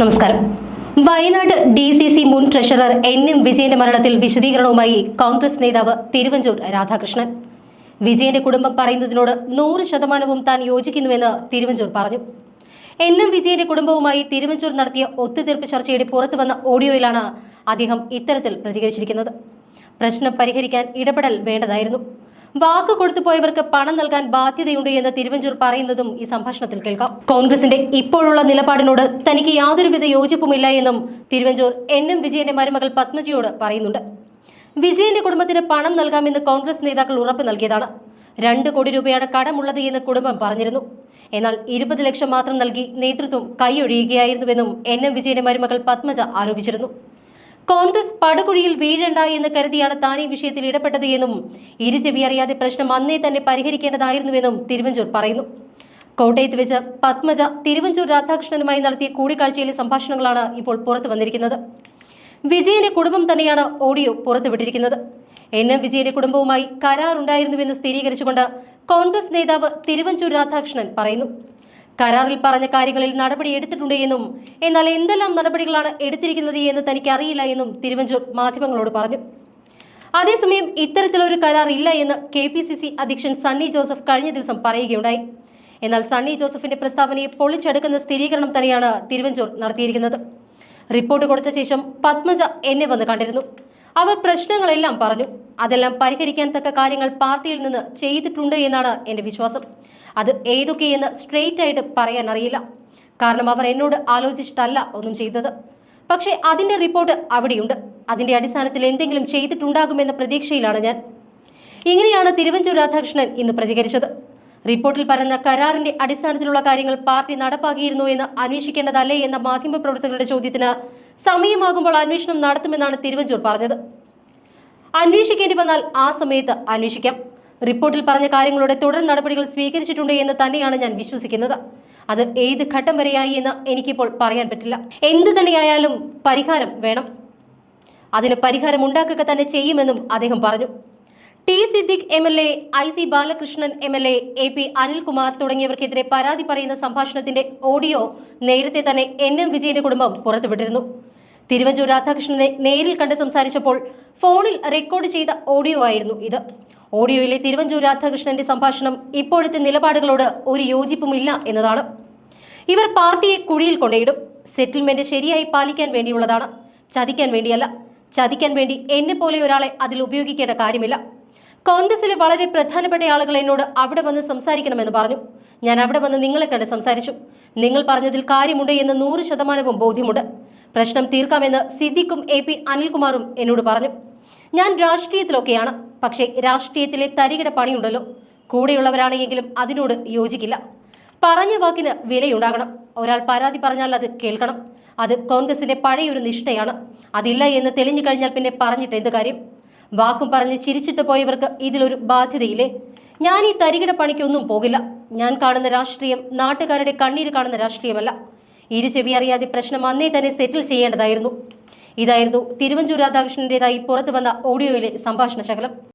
നമസ്കാരം. Wayanad D C C മുൻ treasurer N M വിജയന്റെ മരണത്തിൽ വിശദീകരണവുമായി കോൺഗ്രസ് നേതാവ് തിരുവഞ്ചൂർ രാധാകൃഷ്ണൻ. വിജയന്റെ കുടുംബം പറയുന്നതിനോട് നൂറ് ശതമാനവും താൻ യോജിക്കുന്നുവെന്ന് തിരുവഞ്ചൂർ പറഞ്ഞു. എൻ എം വിജയന്റെ കുടുംബവുമായി തിരുവഞ്ചൂർ നടത്തിയ ഒത്തുതീർപ്പ് ചർച്ചയുടെ പുറത്തു വന്ന ഓഡിയോയിലാണ് അദ്ദേഹം ഇത്തരത്തിൽ പ്രതികരിച്ചിരിക്കുന്നത്. പ്രശ്നം പരിഹരിക്കാൻ ഇടപെടൽ വേണ്ടതായിരുന്നു. വാക്ക് കൊടുത്തു പോയവർക്ക് പണം നൽകാൻ ബാധ്യതയുണ്ട് എന്ന് തിരുവഞ്ചൂർ പറയുന്നതും ഈ സംഭാഷണത്തിൽ കേൾക്കാം. കോൺഗ്രസിന്റെ ഇപ്പോഴുള്ള നിലപാടിനോട് തനിക്ക് യാതൊരുവിധ യോജിപ്പുമില്ല എന്നും തിരുവഞ്ചൂർ എൻ എം വിജയന്റെ മരുമകൾ പത്മജിയോട് പറയുന്നുണ്ട്. വിജയന്റെ കുടുംബത്തിന് പണം നൽകാമെന്ന് കോൺഗ്രസ് നേതാക്കൾ ഉറപ്പ് നൽകിയതാണ്. രണ്ട് കോടി രൂപയാണ് കടമുള്ളത് എന്ന് കുടുംബം പറഞ്ഞിരുന്നു. എന്നാൽ ഇരുപത് ലക്ഷം മാത്രം നൽകി നേതൃത്വം കൈയൊഴിയുകയായിരുന്നുവെന്നും എൻ എം വിജയന്റെ മരുമകൾ പത്മജ ആരോപിച്ചിരുന്നു. കോൺഗ്രസ് പടുകുഴിയിൽ വീഴണ്ട എന്ന് കരുതിയാണ് താൻ ഈ വിഷയത്തിൽ ഇടപെട്ടത് എന്നും ഇരുചെവി അറിയാതെ പ്രശ്നം അന്നേ തന്നെ പരിഹരിക്കേണ്ടതായിരുന്നുവെന്നും തിരുവഞ്ചൂർ പറയുന്നു. കോട്ടയത്ത് വെച്ച് പത്മജ തിരുവഞ്ചൂർ രാധാകൃഷ്ണനുമായി നടത്തിയ കൂടിക്കാഴ്ചയിലെ സംഭാഷണങ്ങളാണ് ഇപ്പോൾ പുറത്തു വന്നിരിക്കുന്നത്. വിജയന്റെ കുടുംബം തന്നെയാണ് ഓഡിയോ പുറത്തുവിട്ടിരിക്കുന്നത് എൻ എം വിജയന്റെ കുടുംബവുമായി കരാറുണ്ടായിരുന്നുവെന്ന് സ്ഥിരീകരിച്ചുകൊണ്ട് കോൺഗ്രസ് നേതാവ് തിരുവഞ്ചൂർ രാധാകൃഷ്ണൻ പറയുന്നു. കരാറിൽ പറഞ്ഞ കാര്യങ്ങളിൽ നടപടി എടുത്തിട്ടുണ്ട് എന്നും എന്നാൽ എന്തെല്ലാം നടപടികളാണ് എടുത്തിരിക്കുന്നത് എന്ന് തനിക്ക് അറിയില്ല എന്നും തിരുവഞ്ചൂർ മാധ്യമങ്ങളോട് പറഞ്ഞു. അതേസമയം ഇത്തരത്തിലൊരു കരാർ ഇല്ല എന്ന് കെ പി സി സി അധ്യക്ഷൻ സണ്ണി ജോസഫ് കഴിഞ്ഞ ദിവസം പറയുകയുണ്ടായി. എന്നാൽ സണ്ണി ജോസഫിന്റെ പ്രസ്താവനയെ പൊളിച്ചെടുക്കുന്ന സ്ഥിരീകരണം തന്നെയാണ് തിരുവഞ്ചൂർ നടത്തിയിരിക്കുന്നത്. റിപ്പോർട്ട് കൊടുത്ത ശേഷം പത്മജ എന്നെ വന്ന് കണ്ടിരുന്നു. അവർ പ്രശ്നങ്ങളെല്ലാം പറഞ്ഞു. അതെല്ലാം പരിഹരിക്കാൻ തക്ക കാര്യങ്ങൾ പാർട്ടിയിൽ നിന്ന് ചെയ്തിട്ടുണ്ട് എന്നാണ് എന്റെ വിശ്വാസം. അത് ഏതൊക്കെയെന്ന് സ്ട്രെയിറ്റ് ആയിട്ട് പറയാൻ അറിയില്ല. കാരണം അവർ എന്നോട് ആലോചിച്ചിട്ടല്ല ഒന്നും ചെയ്തത്. പക്ഷേ അതിന്റെ റിപ്പോർട്ട് അവിടെയുണ്ട്. അതിന്റെ അടിസ്ഥാനത്തിൽ എന്തെങ്കിലും ചെയ്തിട്ടുണ്ടാകുമെന്ന പ്രതീക്ഷയിലാണ് ഞാൻ. ഇങ്ങനെയാണ് തിരുവഞ്ചൂർ രാധാകൃഷ്ണൻ ഇന്ന് പ്രതികരിച്ചത്. റിപ്പോർട്ടിൽ പറഞ്ഞ കരാറിന്റെ അടിസ്ഥാനത്തിലുള്ള കാര്യങ്ങൾ പാർട്ടി നടപ്പാക്കിയിരുന്നു എന്ന് അന്വേഷിക്കേണ്ടതല്ലേ എന്ന മാധ്യമപ്രവർത്തകരുടെ ചോദ്യത്തിന് സമയമാകുമ്പോൾ അന്വേഷണം നടത്തുമെന്നാണ് തിരുവഞ്ചൂർ പറഞ്ഞത്. അന്വേഷിക്കേണ്ടി വന്നാൽ ആ സമയത്ത് അന്വേഷിക്കാം. റിപ്പോർട്ടിൽ പറഞ്ഞ കാര്യങ്ങളുടെ തുടർ നടപടികൾ സ്വീകരിച്ചിട്ടുണ്ട് എന്ന് തന്നെയാണ് ഞാൻ വിശ്വസിക്കുന്നത്. അത് ഏത് ഘട്ടം വരെയായി എന്ന് എനിക്കിപ്പോൾ പറയാൻ പറ്റില്ല. എന്ത് തന്നെയായാലും പരിഹാരം വേണം. അതിന് പരിഹാരം ഉണ്ടാക്കുക തന്നെ ചെയ്യുമെന്നും അദ്ദേഹം പറഞ്ഞു. T Siddique M L A I C Balakrishnan M L A A P Anilkumar തുടങ്ങിയവർക്കെതിരെ പരാതി പറയുന്ന സംഭാഷണത്തിന്റെ ഓഡിയോ നേരത്തെ തന്നെ എൻ എം വിജയന്റെ കുടുംബം പുറത്തുവിട്ടിരുന്നു. തിരുവഞ്ചൂർ രാധാകൃഷ്ണനെ നേരിൽ കണ്ട് സംസാരിച്ചപ്പോൾ ഫോണിൽ റെക്കോർഡ് ചെയ്ത ഓഡിയോ ആയിരുന്നു ഇത്. ഓഡിയോയിലെ തിരുവഞ്ചൂർ രാധാകൃഷ്ണന്റെ സംഭാഷണം ഇപ്പോഴത്തെ നിലപാടുകളോട് ഒരു യോജിപ്പുമില്ല എന്നതാണ്. ഇവർ പാർട്ടിയെ കുഴിയിൽ കൊണ്ടേയിടും. സെറ്റിൽമെന്റ് ശരിയായി പാലിക്കാൻ വേണ്ടിയുള്ളതാണ്. ചതിക്കാൻ വേണ്ടിയല്ല. ചതിക്കാൻ വേണ്ടി എന്നെ പോലെ ഒരാളെ അതിൽ ഉപയോഗിക്കേണ്ട കാര്യമില്ല. കോൺഗ്രസിലെ വളരെ പ്രധാനപ്പെട്ട ആളുകൾ എന്നോട് അവിടെ വന്ന് സംസാരിക്കണമെന്ന് പറഞ്ഞു. ഞാൻ അവിടെ വന്ന് നിങ്ങളെ കണ്ട് സംസാരിച്ചു. നിങ്ങൾ പറഞ്ഞതിൽ കാര്യമുണ്ട് എന്ന് നൂറ് ശതമാനവും ബോധ്യമുണ്ട്. പ്രശ്നം തീർക്കാമെന്ന് സിദ്ദിഖും എ പി അനിൽകുമാറും എന്നോട് പറഞ്ഞു. ഞാൻ രാഷ്ട്രീയത്തിലൊക്കെയാണ്. പക്ഷേ രാഷ്ട്രീയത്തിലെ തരികിട പണിയുണ്ടല്ലോ. കൂടെയുള്ളവരാണെങ്കിലും അതിനോട് യോജിക്കില്ല. പറഞ്ഞ വാക്കിന് വിലയുണ്ടാകണം. ഒരാൾ പരാതി പറഞ്ഞാൽ അത് കേൾക്കണം. അത് കോൺഗ്രസിന്റെ പഴയൊരു നിഷ്ഠയാണ്. അതില്ല എന്ന് തെളിഞ്ഞു കഴിഞ്ഞാൽ പിന്നെ പറഞ്ഞിട്ട് എന്ത് കാര്യം? വാക്കും പറഞ്ഞ് ചിരിച്ചിട്ട് പോയവർക്ക് ഇതിലൊരു ബാധ്യതയില്ലേ? ഞാൻ ഈ തരികിട പണിക്കൊന്നും പോകില്ല. ഞാൻ കാണുന്ന രാഷ്ട്രീയം നാട്ടുകാരുടെ കണ്ണീര് കാണുന്ന രാഷ്ട്രീയമല്ല. ഇരു ചെവി അറിയാതെ പ്രശ്നം അന്നേ തന്നെ സെറ്റിൽ ചെയ്യേണ്ടതായിരുന്നു. ഇതായിരുന്നു തിരുവഞ്ചൂർ രാധാകൃഷ്ണന്റേതായി പുറത്തു വന്ന ഓഡിയോയിലെ സംഭാഷണ ശകലം